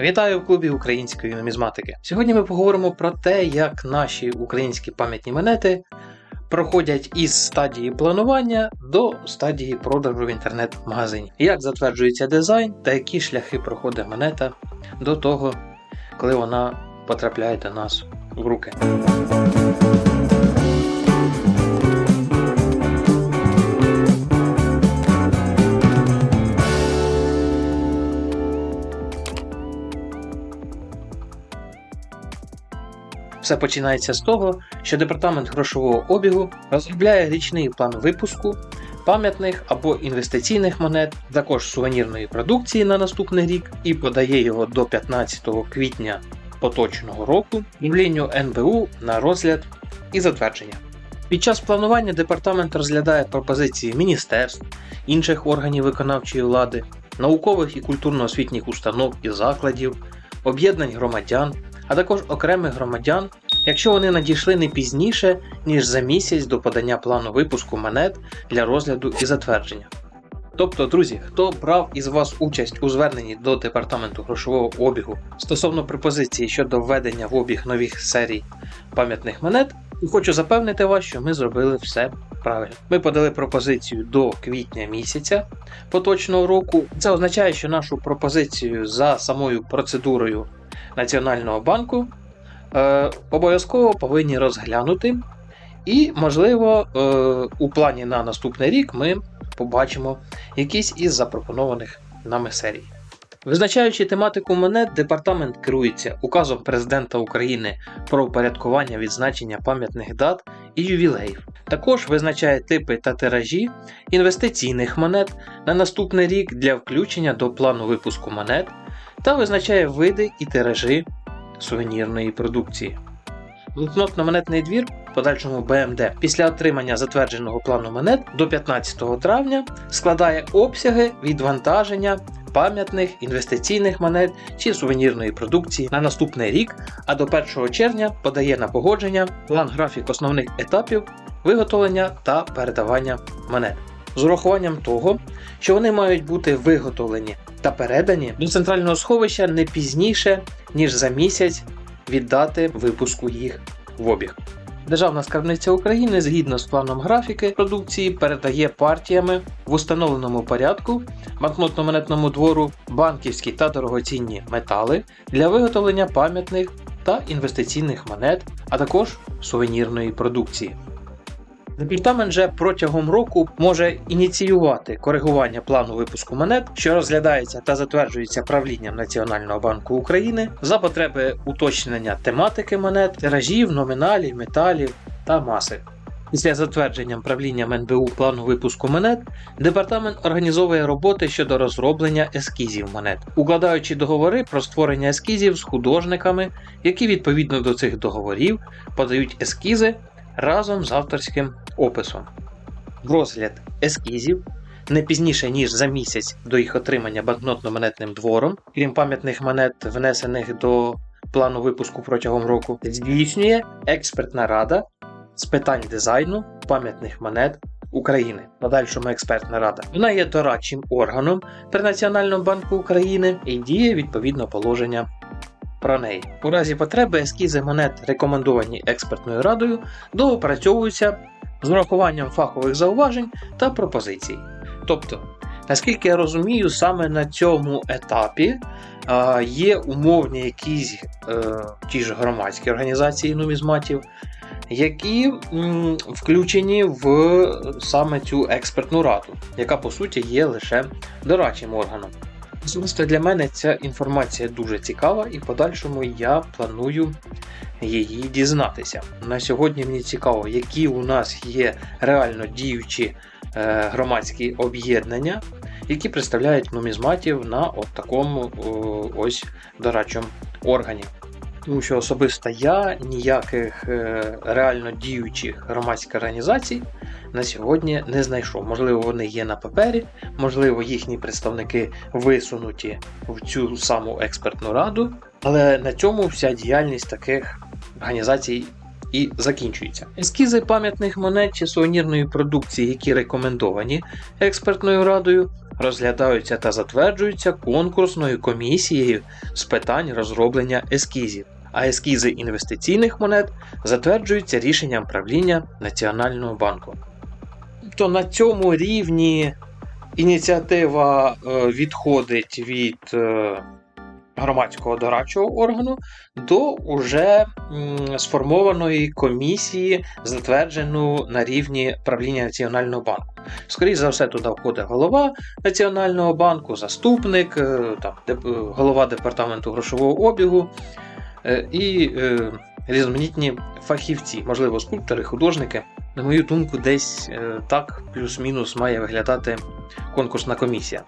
Вітаю в клубі української нумізматики. Сьогодні ми поговоримо про те, як наші українські пам'ятні монети проходять із стадії планування до стадії продажу в інтернет-магазині. Як затверджується дизайн та які шляхи проходить монета до того, коли вона потрапляє до нас в руки. Все починається з того, що департамент грошового обігу розробляє річний план випуску пам'ятних або інвестиційних монет, також сувенірної продукції на наступний рік і подає його до 15 квітня поточного року управлінню НБУ на розгляд і затвердження. Під час планування департамент розглядає пропозиції міністерств, інших органів виконавчої влади, наукових і культурно-освітніх установ і закладів, об'єднань громадян, а також окремих громадян, якщо вони надійшли не пізніше, ніж за місяць до подання плану випуску монет для розгляду і затвердження. Тобто, друзі, хто брав із вас участь у зверненні до департаменту грошового обігу стосовно пропозиції щодо введення в обіг нових серій пам'ятних монет, хочу запевнити вас, що ми зробили все правильно. Ми подали пропозицію до квітня місяця поточного року. Це означає, що нашу пропозицію за самою процедурою Національного банку е, обов'язково повинні розглянути. І, можливо, е, у плані на наступний рік ми побачимо якісь із запропонованих нами серій. Визначаючи тематику монет, департамент керується указом президента України про упорядкування відзначення пам'ятних дат і ювілеїв. Також визначає типи та тиражі інвестиційних монет на наступний рік для включення до плану випуску монет та визначає види і тиражі сувенірної продукції. Блокнотно-монетний двір, в подальшому БМД, після отримання затвердженого плану монет до 15 травня складає обсяги відвантаження пам'ятних інвестиційних монет чи сувенірної продукції на наступний рік, а до 1 червня подає на погодження план графік основних етапів виготовлення та передавання монет. З урахуванням того, що вони мають бути виготовлені та передані до центрального сховища не пізніше, ніж за місяць від дати випуску їх в обіг. Державна скарбниця України згідно з планом графіки продукції передає партіями в установленому порядку банкнотно-монетному двору банківські та дорогоцінні метали для виготовлення пам'ятних та інвестиційних монет, а також сувенірної продукції. Департамент же протягом року може ініціювати коригування плану випуску монет, що розглядається та затверджується правлінням Національного банку України за потреби уточнення тематики монет, тиражів, номіналів, металів та маси. Після затвердження правлінням НБУ плану випуску монет, департамент організовує роботи щодо розроблення ескізів монет, укладаючи договори про створення ескізів з художниками, які відповідно до цих договорів подають ескізи разом з авторським описом. Розгляд ескізів не пізніше, ніж за місяць до їх отримання банкнотно-монетним двором, крім пам'ятних монет, внесених до плану випуску протягом року, здійснює експертна рада з питань дизайну пам'ятних монет України. Подальшому експертна рада. Вона є дорадчим органом при Національному банку України і діє відповідно положення про неї. У разі потреби ескізи монет, рекомендовані експертною радою, доопрацьовуються з урахуванням фахових зауважень та пропозицій. Тобто, наскільки я розумію, саме на цьому етапі е, є умовні якісь е, ті ж громадські організації нумізматів, які м, включені в саме цю експертну раду, яка по суті є лише дорадчим органом. Особисто для мене ця інформація дуже цікава, і в подальшому я планую її дізнатися. На сьогодні мені цікаво, які у нас є реально діючі е, громадські об'єднання, які представляють нумізматів на от такому ось дорадчому органі. Тому що особисто я ніяких е, реально діючих громадських організацій на сьогодні не знайшов. Можливо, вони є на папері, можливо, їхні представники висунуті в цю саму експертну раду, але на цьому вся діяльність таких організацій і закінчується. Ескізи пам'ятних монет чи сувенірної продукції, які рекомендовані експертною радою, розглядаються та затверджуються конкурсною комісією з питань розроблення ескізів. А ескізи інвестиційних монет затверджуються рішенням правління Національного банку. Тобто на цьому рівні ініціатива е, відходить від е, громадського дорадчого органу до уже сформованої комісії, затверджену на рівні правління Національного банку. Скоріше за все, туди входить голова Національного банку, заступник, е, голова департаменту грошового обігу і е, різноманітні фахівці, можливо, скульптори, художники. На мою думку, десь е, так плюс-мінус має виглядати конкурсна комісія.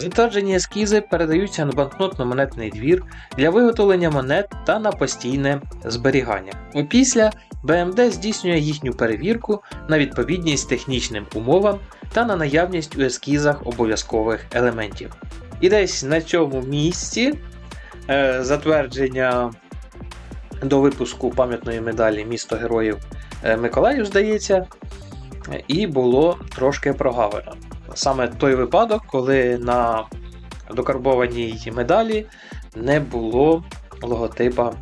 Затверджені ескізи передаються на банкнотно-монетний двір для виготовлення монет та на постійне зберігання. Опісля БМД здійснює їхню перевірку на відповідність технічним умовам та на наявність у ескізах обов'язкових елементів. І десь на цьому місці е, затвердження до випуску пам'ятної медалі Місто Героїв е, Миколаїв, здається, е, і було трошки прогавлено. Саме той випадок, коли на докарбованій медалі не було логотипа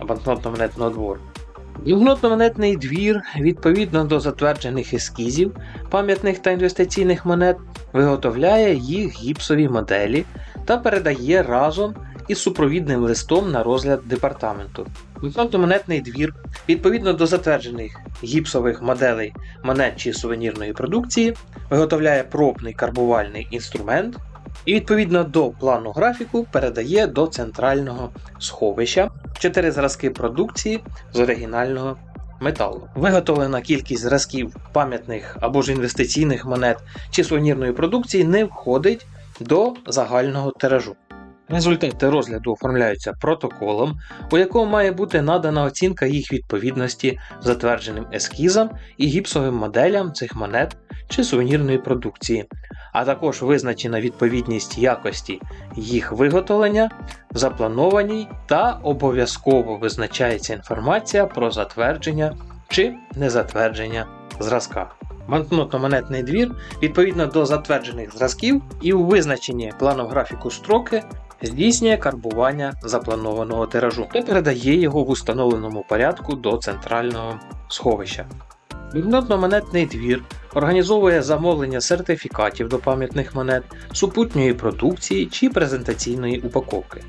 банкнотно-монетного двору. Банкнотно-монетний двір, відповідно до затверджених ескізів пам'ятних та інвестиційних монет, виготовляє їх гіпсові моделі та передає разом із супровідним листом на розгляд департаменту. Банкнотно-монетний двір, відповідно до затверджених гіпсових моделей монет чи сувенірної продукції, виготовляє пробний карбувальний інструмент і відповідно до плану графіку передає до центрального сховища 4 зразки продукції з оригінального металу. Виготовлена кількість зразків пам'ятних або ж інвестиційних монет чи сувенірної продукції не входить до загального тиражу. Результати розгляду оформляються протоколом, у якому має бути надана оцінка їх відповідності затвердженим ескізам і гіпсовим моделям цих монет чи сувенірної продукції, а також визначена відповідність якості їх виготовлення, запланованій та обов'язково визначається інформація про затвердження чи незатвердження зразка. Банкнотно-монетний двір відповідно до затверджених зразків і у визначенні плану графіку строки здійснює карбування запланованого тиражу та передає його в установленому порядку до центрального сховища. Банкнотно-монетний двір організовує замовлення сертифікатів до пам'ятних монет, супутньої продукції чи презентаційної упаковки.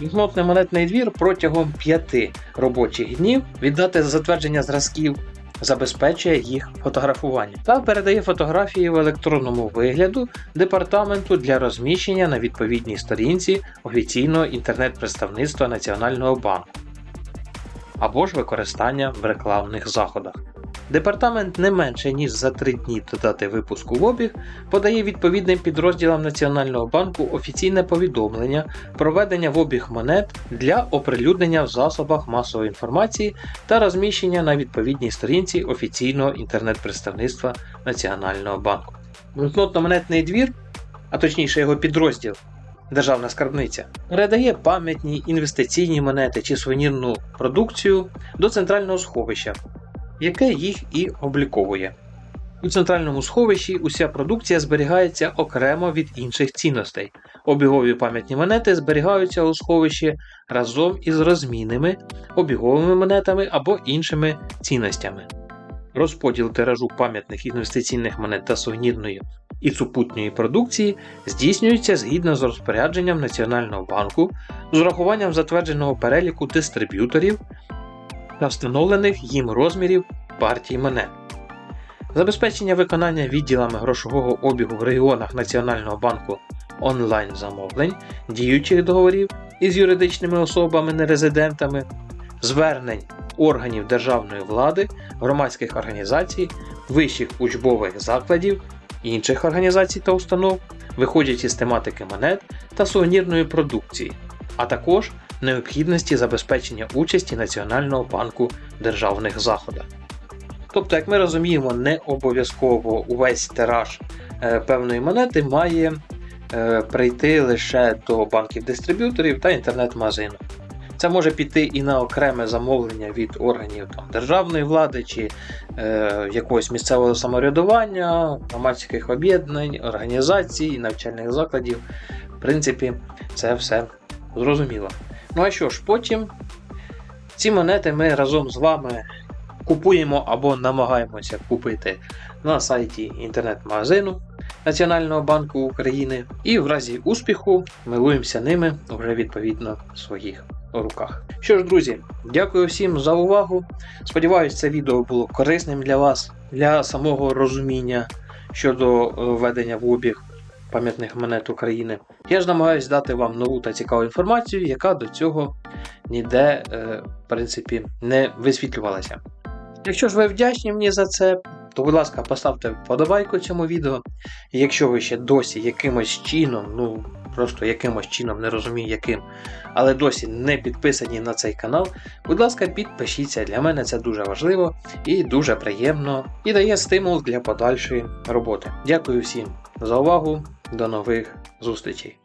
Банкнотний монетний двір протягом 5 робочих днів від дати затвердження зразків забезпечує їх фотографування та передає фотографії в електронному вигляду департаменту для розміщення на відповідній сторінці офіційного інтернет-представництва Національного банку або ж використання в рекламних заходах. Департамент не менше ніж за 3 дні до дати випуску в обіг подає відповідним підрозділам Національного банку офіційне повідомлення про введення в обіг монет для оприлюднення в засобах масової інформації та розміщення на відповідній сторінці офіційного інтернет-представництва Національного банку. Банкнотно-монетний двір, а точніше його підрозділ Державна скарбниця, передає пам'ятні інвестиційні монети чи сувенірну продукцію до центрального сховища, яке їх і обліковує. У центральному сховищі уся продукція зберігається окремо від інших цінностей. Обігові пам'ятні монети зберігаються у сховищі разом із розмінними, обіговими монетами або іншими цінностями. Розподіл тиражу пам'ятних інвестиційних монет та сувенірної і супутньої продукції здійснюється згідно з розпорядженням Національного банку з урахуванням затвердженого переліку дистриб'юторів та встановлених їм розмірів партій монет. Забезпечення виконання відділами грошового обігу в регіонах Національного банку онлайн замовлень, діючих договорів із юридичними особами-нерезидентами, звернень органів державної влади, громадських організацій, вищих учбових закладів, інших організацій та установ, виходячи з тематики монет та сувенірної продукції, а також необхідності забезпечення участі Національного банку державних заходах. Тобто, як ми розуміємо, не обов'язково увесь тираж е, певної монети має е, прийти лише до банків-дистриб'юторів та інтернет-магазину. Це може піти і на окреме замовлення від органів там, державної влади чи е, якогось місцевого самоврядування, громадських об'єднань, організацій, навчальних закладів. В принципі, це все зрозуміло. Ну а що ж, потім ці монети ми разом з вами купуємо або намагаємося купити на сайті інтернет-магазину Національного банку України, і в разі успіху милуємося ними вже відповідно в своїх руках. Що ж, друзі, дякую всім за увагу. Сподіваюсь, це відео було корисним для вас, для самого розуміння щодо е, введення в обіг пам'ятних монет України. Я ж намагаюся дати вам нову та цікаву інформацію, яка до цього ніде, е, в принципі, не висвітлювалася. Якщо ж ви вдячні мені за це, то, будь ласка, поставте вподобайку цьому відео. Якщо ви ще досі якимось чином, ну просто якимось чином, не розумію яким, але досі не підписані на цей канал, будь ласка, підпишіться. Для мене це дуже важливо і дуже приємно і дає стимул для подальшої роботи. Дякую всім за увагу. До нових зустрічей!